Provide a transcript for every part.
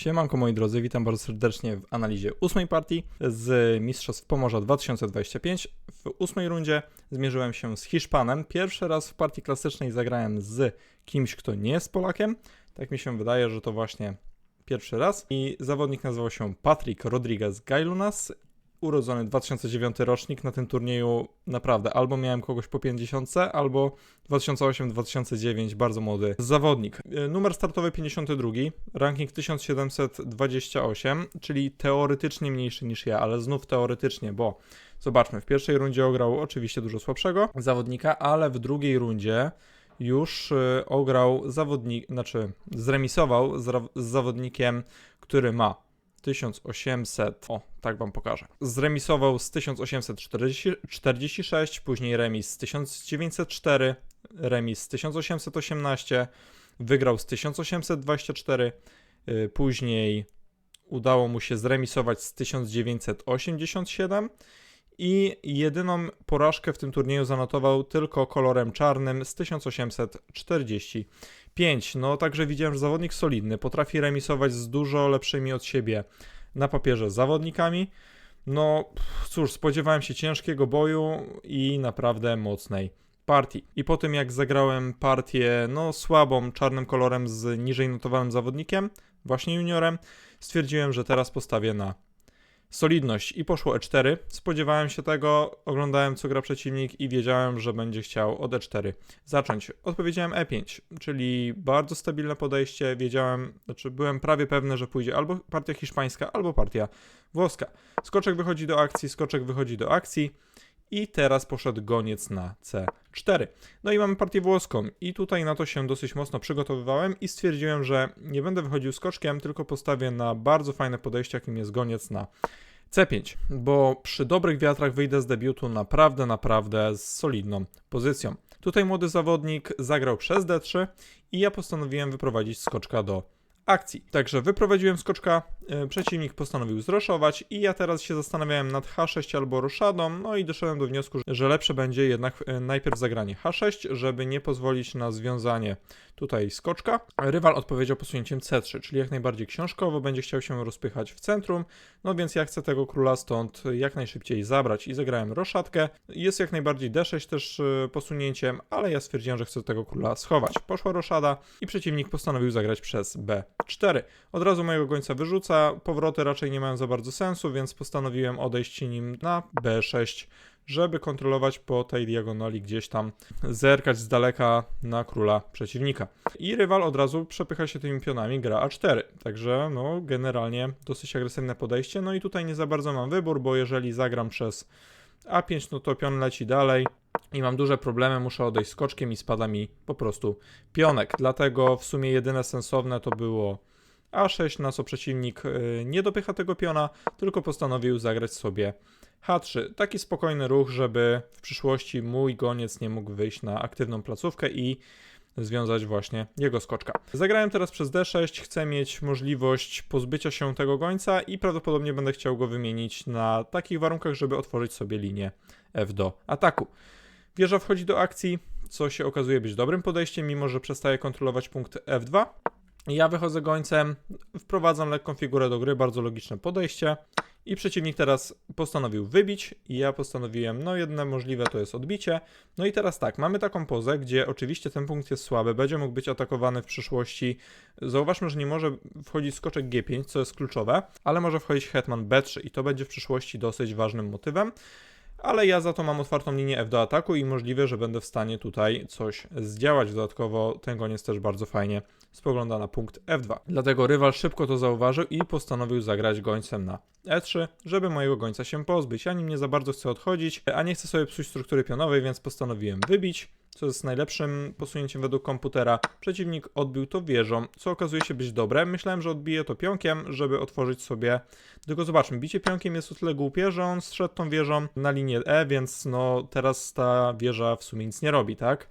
Siemanko moi drodzy, witam bardzo serdecznie w analizie ósmej partii z Mistrzostw Pomorza 2025. W ósmej rundzie zmierzyłem się z Hiszpanem. Pierwszy raz w partii klasycznej zagrałem z kimś, kto nie jest Polakiem. Tak mi się wydaje, że to właśnie pierwszy raz. I zawodnik nazywał się Patrick Rodriguez Gailunas. Urodzony 2009 rocznik na tym turnieju naprawdę albo miałem kogoś po 50, albo 2008-2009 bardzo młody zawodnik. Y, Numer startowy 52, ranking 1728, czyli teoretycznie mniejszy niż ja, ale znów teoretycznie, bo zobaczmy, w pierwszej rundzie ograł oczywiście dużo słabszego zawodnika, ale w drugiej rundzie już y, ograł zawodnik, znaczy zremisował z, z zawodnikiem, który ma 1800, o, tak wam pokażę. Zremisował z 1846, później remis z 1904, remis z 1818, wygrał z 1824, y, później udało mu się zremisować z 1987 i jedyną porażkę w tym turnieju zanotował tylko kolorem czarnym z 1845. No także widziałem, że zawodnik solidny, potrafi remisować z dużo lepszymi od siebie na papierze zawodnikami. No cóż, spodziewałem się ciężkiego boju i naprawdę mocnej partii. I po tym jak zagrałem partię no słabą czarnym kolorem z niżej notowanym zawodnikiem, właśnie juniorem, stwierdziłem, że teraz postawię na solidność i poszło E4. Spodziewałem się tego, oglądałem co gra przeciwnik i wiedziałem, że będzie chciał od E4 zacząć. Odpowiedziałem E5, czyli bardzo stabilne podejście. Wiedziałem, znaczy byłem prawie pewny, że pójdzie albo partia hiszpańska, albo partia włoska. Skoczek wychodzi do akcji, skoczek wychodzi do akcji. I teraz poszedł goniec na C4. No i mamy partię włoską. I tutaj na to się dosyć mocno przygotowywałem i stwierdziłem, że nie będę wychodził skoczkiem, tylko postawię na bardzo fajne podejście, jakim jest goniec na C5, bo przy dobrych wiatrach wyjdę z debiutu naprawdę, naprawdę z solidną pozycją. Tutaj młody zawodnik zagrał przez D3 i ja postanowiłem wyprowadzić skoczka do akcji. Także wyprowadziłem skoczka, e, przeciwnik postanowił zroszować i ja teraz się zastanawiałem nad H6 albo roszadą, no i doszedłem do wniosku, że lepsze będzie jednak e, najpierw zagranie H6, żeby nie pozwolić na związanie tutaj skoczka. Rywal odpowiedział posunięciem C3, czyli jak najbardziej książkowo, będzie chciał się rozpychać w centrum, no więc ja chcę tego króla stąd jak najszybciej zabrać i zagrałem roszadkę. Jest jak najbardziej D6 też e, posunięciem, ale ja stwierdziłem, że chcę tego króla schować. Poszła roszada i przeciwnik postanowił zagrać przez B4. Od razu mojego gońca wyrzuca, powroty raczej nie mają za bardzo sensu, więc postanowiłem odejść nim na B6, żeby kontrolować po tej diagonali gdzieś tam, zerkać z daleka na króla przeciwnika. I rywal od razu przepycha się tymi pionami, gra A4. Także no generalnie dosyć agresywne podejście. No i tutaj nie za bardzo mam wybór, bo jeżeli zagram przez A5, no to pion leci dalej i mam duże problemy, muszę odejść skoczkiem i spada mi po prostu pionek. Dlatego w sumie jedyne sensowne to było A6, na co przeciwnik y, nie dopycha tego piona, tylko postanowił zagrać sobie H3. Taki spokojny ruch, żeby w przyszłości mój goniec nie mógł wyjść na aktywną placówkę i związać właśnie jego skoczka. Zagrałem teraz przez D6, chcę mieć możliwość pozbycia się tego gońca i prawdopodobnie będę chciał go wymienić na takich warunkach, żeby otworzyć sobie linię F do ataku. Wieża wchodzi do akcji, co się okazuje być dobrym podejściem, mimo że przestaje kontrolować punkt F2. Ja wychodzę gońcem, wprowadzam lekką figurę do gry, bardzo logiczne podejście. I przeciwnik teraz postanowił wybić, i ja postanowiłem, no jedne możliwe to jest odbicie. No i teraz tak, mamy taką pozę, gdzie oczywiście ten punkt jest słaby, będzie mógł być atakowany w przyszłości. Zauważmy, że nie może wchodzić skoczek G5, co jest kluczowe, ale może wchodzić hetman B3 i to będzie w przyszłości dosyć ważnym motywem. Ale ja za to mam otwartą linię F do ataku i możliwe, że będę w stanie tutaj coś zdziałać. Dodatkowo ten goniec też bardzo fajnie spogląda na punkt F2. Dlatego rywal szybko to zauważył i postanowił zagrać gońcem na E3, żeby mojego gońca się pozbyć. Ja nim nie za bardzo chcę odchodzić, a nie chcę sobie psuć struktury pionowej, więc postanowiłem wybić, co jest najlepszym posunięciem według komputera. Przeciwnik odbił to wieżą, co okazuje się być dobre. Myślałem, że odbije to pionkiem, żeby otworzyć sobie... Tylko zobaczmy, bicie pionkiem jest o tyle głupie, że on strzedł tą wieżą na linię E, więc no teraz ta wieża w sumie nic nie robi, tak?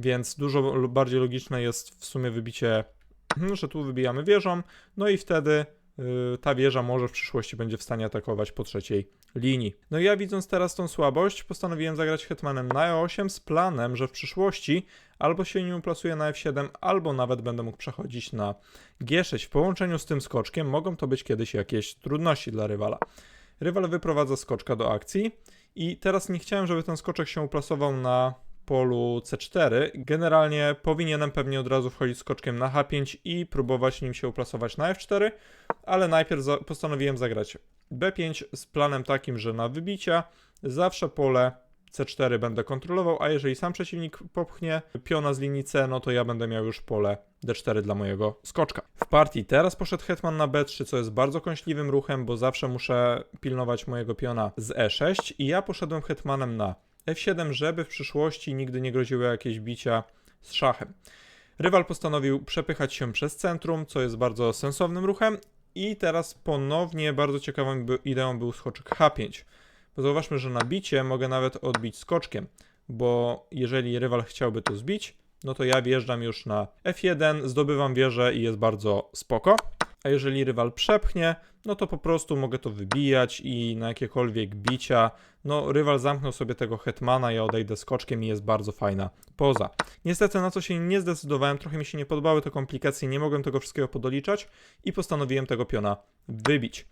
Więc dużo bardziej logiczne jest w sumie wybicie, że tu wybijamy wieżą, no i wtedy y, ta wieża może w przyszłości będzie w stanie atakować po trzeciej linii. No i ja widząc teraz tą słabość, postanowiłem zagrać hetmanem na e8 z planem, że w przyszłości albo się nim uplasuję na f7, albo nawet będę mógł przechodzić na g6. W połączeniu z tym skoczkiem mogą to być kiedyś jakieś trudności dla rywala. Rywal wyprowadza skoczka do akcji i teraz nie chciałem, żeby ten skoczek się uplasował na polu C4. Generalnie powinienem pewnie od razu wchodzić skoczkiem na H5 i próbować nim się uplasować na F4, ale najpierw za postanowiłem zagrać B5 z planem takim, że na wybicia zawsze pole C4 będę kontrolował, a jeżeli sam przeciwnik popchnie piona z linii C, no to ja będę miał już pole D4 dla mojego skoczka. W partii teraz poszedł hetman na B3, co jest bardzo kąśliwym ruchem, bo zawsze muszę pilnować mojego piona z E6 i ja poszedłem hetmanem na F7, żeby w przyszłości nigdy nie groziły jakieś bicia z szachem. Rywal postanowił przepychać się przez centrum, co jest bardzo sensownym ruchem i teraz ponownie bardzo ciekawą ideą był skoczek H5. Bo zauważmy, że na bicie mogę nawet odbić skoczkiem, bo jeżeli rywal chciałby to zbić, no to ja wjeżdżam już na F1, zdobywam wieżę i jest bardzo spoko. A jeżeli rywal przepchnie, no to po prostu mogę to wybijać i na jakiekolwiek bicia, no rywal zamknął sobie tego hetmana, ja odejdę skoczkiem i jest bardzo fajna poza. Niestety na co się nie zdecydowałem, trochę mi się nie podobały te komplikacje, nie mogłem tego wszystkiego podoliczać i postanowiłem tego piona wybić.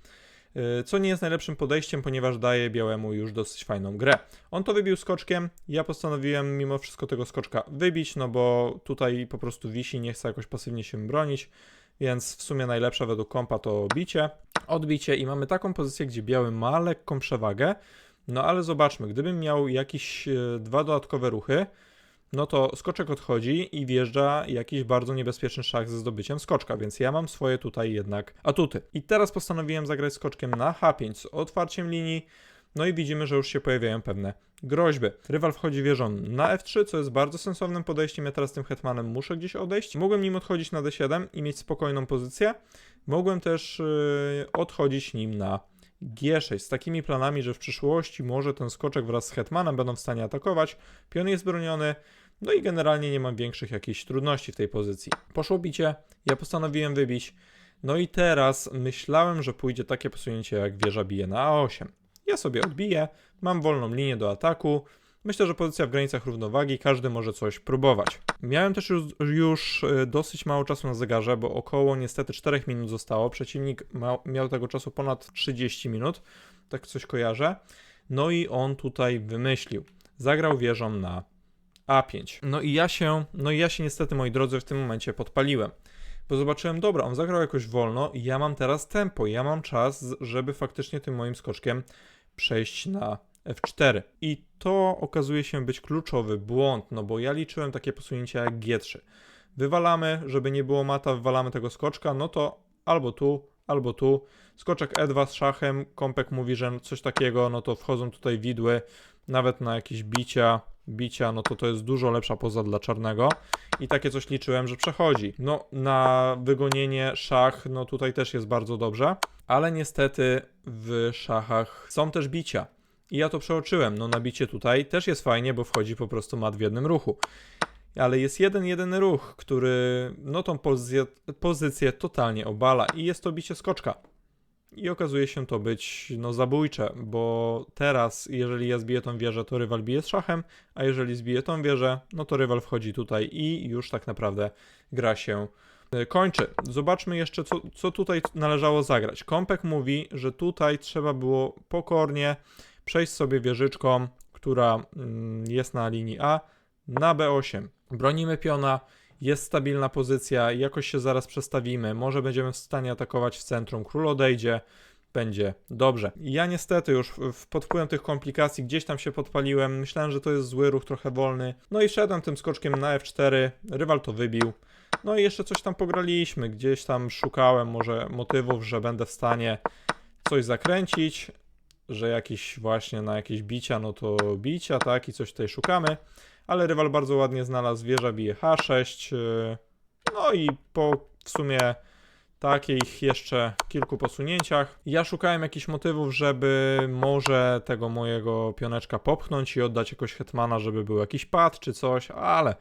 Yy, Co nie jest najlepszym podejściem, ponieważ daje białemu już dosyć fajną grę. On to wybił skoczkiem, ja postanowiłem mimo wszystko tego skoczka wybić, no bo tutaj po prostu wisi, nie chce jakoś pasywnie się bronić, więc w sumie najlepsze według kompa to bicie, odbicie i mamy taką pozycję, gdzie biały ma lekką przewagę, no ale zobaczmy, gdybym miał jakieś e, dwa dodatkowe ruchy, no to skoczek odchodzi i wjeżdża jakiś bardzo niebezpieczny szach ze zdobyciem skoczka, więc ja mam swoje tutaj jednak atuty. I teraz postanowiłem zagrać skoczkiem na H5 z otwarciem linii, no i widzimy, że już się pojawiają pewne groźby. Rywal wchodzi wieżą na F3, co jest bardzo sensownym podejściem. Ja teraz tym hetmanem muszę gdzieś odejść. Mogłem nim odchodzić na D7 i mieć spokojną pozycję. Mogłem też yy, odchodzić nim na G6 z takimi planami, że w przyszłości może ten skoczek wraz z hetmanem będą w stanie atakować. Pion jest broniony, no i generalnie nie mam większych jakichś trudności w tej pozycji. Poszło bicie, ja postanowiłem wybić. No i teraz myślałem, że pójdzie takie posunięcie jak wieża bije na A8. Ja sobie odbiję, mam wolną linię do ataku. Myślę, że pozycja w granicach równowagi, każdy może coś próbować. Miałem też już, już e, dosyć mało czasu na zegarze, bo około niestety 4 minut zostało. Przeciwnik ma, miał tego czasu ponad 30 minut, tak coś kojarzę. No i on tutaj wymyślił. Zagrał wieżą na A5. No i ja się, no i ja się niestety, moi drodzy, w tym momencie podpaliłem. Bo zobaczyłem, dobra, on zagrał jakoś wolno i ja mam teraz tempo, ja mam czas, żeby faktycznie tym moim skoczkiem przejść na F4. I to okazuje się być kluczowy błąd, no bo ja liczyłem takie posunięcia jak G3. Wywalamy, żeby nie było mata, wywalamy tego skoczka, no to albo tu, albo tu. Skoczek E2 z szachem, Kompek mówi, że coś takiego, no to wchodzą tutaj widły, nawet na jakieś bicia, bicia, no to to jest dużo lepsza poza dla czarnego. I takie coś liczyłem, że przechodzi. No, na wygonienie szach, no tutaj też jest bardzo dobrze, ale niestety w szachach są też bicia. I ja to przeoczyłem. No, na bicie tutaj też jest fajnie, bo wchodzi po prostu mat w jednym ruchu. Ale jest jeden, jedyny ruch, który no tą pozycję, pozycję totalnie obala i jest to bicie skoczka. I okazuje się to być no zabójcze, bo teraz jeżeli ja zbiję tą wieżę, to rywal bije z szachem, a jeżeli zbije tą wieżę, no to rywal wchodzi tutaj i już tak naprawdę gra się e, kończy. Zobaczmy jeszcze, co, co tutaj należało zagrać. Kompek mówi, że tutaj trzeba było pokornie przejść sobie wieżyczką, która mm, jest na linii A, na B8. Bronimy piona, jest stabilna pozycja, jakoś się zaraz przestawimy, może będziemy w stanie atakować w centrum, król odejdzie, będzie dobrze. Ja niestety już pod wpływem tych komplikacji gdzieś tam się podpaliłem, myślałem, że to jest zły ruch, trochę wolny, no i szedłem tym skoczkiem na F4, rywal to wybił, no i jeszcze coś tam pograliśmy, gdzieś tam szukałem może motywów, że będę w stanie coś zakręcić, że jakiś właśnie na jakieś bicia, no to bicia, tak, i coś tutaj szukamy, ale rywal bardzo ładnie znalazł wieża, bije H6, yy, no i po w sumie takich jeszcze kilku posunięciach. Ja szukałem jakichś motywów, żeby może tego mojego pioneczka popchnąć i oddać jakoś hetmana, żeby był jakiś pad czy coś, ale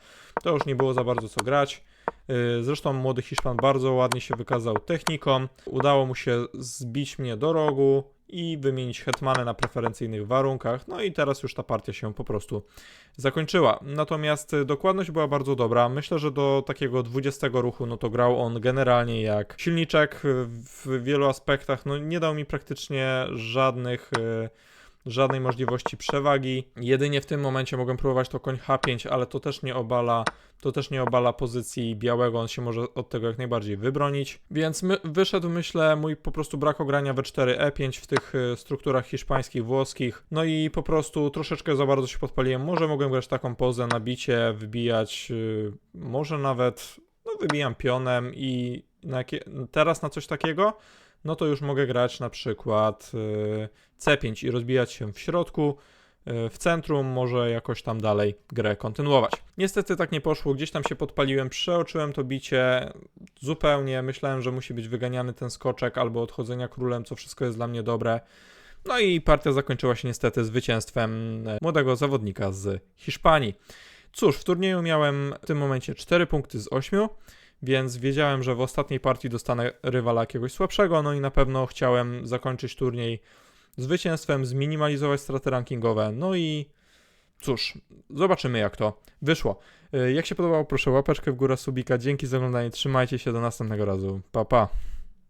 to już nie było za bardzo co grać. Y, Zresztą młody Hiszpan bardzo ładnie się wykazał techniką. Udało mu się zbić mnie do rogu i wymienić hetmanę na preferencyjnych warunkach. No i teraz już ta partia się po prostu zakończyła. Natomiast y, dokładność była bardzo dobra. Myślę, że do takiego 20 ruchu, no to grał on generalnie jak silniczek y, w wielu aspektach. No nie dał mi praktycznie żadnych. Żadnej możliwości przewagi. Jedynie w tym momencie mogłem próbować to koń H5, ale to też nie obala, to też nie obala pozycji białego. On się może od tego jak najbardziej wybronić. Więc my, wyszedł, myślę, mój po prostu brak ogrania W4 E5 w tych y, strukturach hiszpańskich, włoskich. No i po prostu troszeczkę za bardzo się podpaliłem. Może mogłem grać taką pozę na bicie, wybijać, y, może nawet, no wybijam pionem i na jakie, teraz na coś takiego no to już mogę grać na przykład y, C5 i rozbijać się w środku, y, w centrum, może jakoś tam dalej grę kontynuować. Niestety tak nie poszło, gdzieś tam się podpaliłem, przeoczyłem to bicie zupełnie, myślałem, że musi być wyganiany ten skoczek albo odchodzenia królem, co wszystko jest dla mnie dobre. No i partia zakończyła się niestety zwycięstwem e, młodego zawodnika z Hiszpanii. Cóż, w turnieju miałem w tym momencie 4 punkty z 8 więc wiedziałem, że w ostatniej partii dostanę rywala jakiegoś słabszego, no i na pewno chciałem zakończyć turniej zwycięstwem, zminimalizować straty rankingowe, no i cóż, zobaczymy jak to wyszło. Y, Jak się podobało, proszę łapeczkę w górę, subika, dzięki za oglądanie, trzymajcie się, do następnego razu, pa pa.